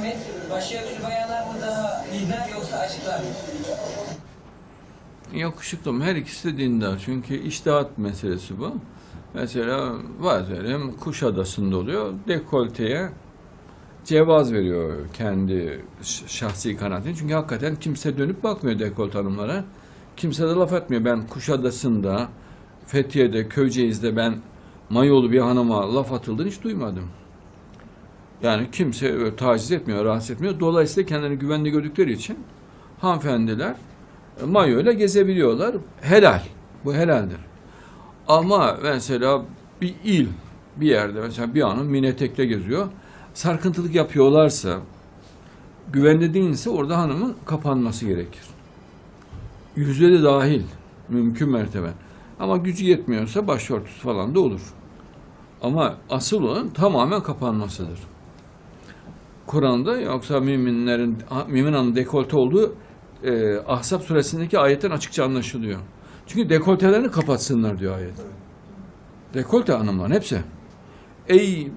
Muhammed başörtülü bayanlar mı daha dindar yoksa açıklar mı? Yakışıklı mı? Her ikisi de dindar. Çünkü iştihat meselesi bu. Mesela vazirim Kuşadası'nda oluyor. Dekolteye cevaz veriyor kendi şahsi kanaatini. Çünkü hakikaten kimse dönüp bakmıyor dekolt hanımlara. Kimse de laf etmiyor. Ben Kuşadası'nda, Fethiye'de, Köyceğiz'de ben mayolu bir hanıma laf atıldığını hiç duymadım. Yani kimse taciz etmiyor, rahatsız etmiyor. Dolayısıyla kendilerini güvende gördükleri için hanımefendiler e, mayo ile gezebiliyorlar. Helal. Bu helaldir. Ama mesela bir il, bir yerde mesela bir hanım mini etekle geziyor. Sarkıntılık yapıyorlarsa, güvende değilse orada hanımın kapanması gerekir. Yüzde de dahil. Mümkün mertebe. Ama gücü yetmiyorsa başörtüsü falan da olur. Ama asıl olan tamamen kapanmasıdır. Kur'an'da yoksa müminlerin, mümin hanım dekolte olduğu e, Ahzab suresindeki ayetten açıkça anlaşılıyor. Çünkü dekoltelerini kapatsınlar diyor ayet. Dekolte hanımların hepsi. Ey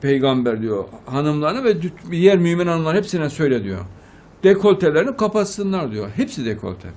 peygamber diyor hanımlarına ve diğer mümin hanımlar hepsine söyle diyor. Dekoltelerini kapatsınlar diyor. Hepsi dekolte.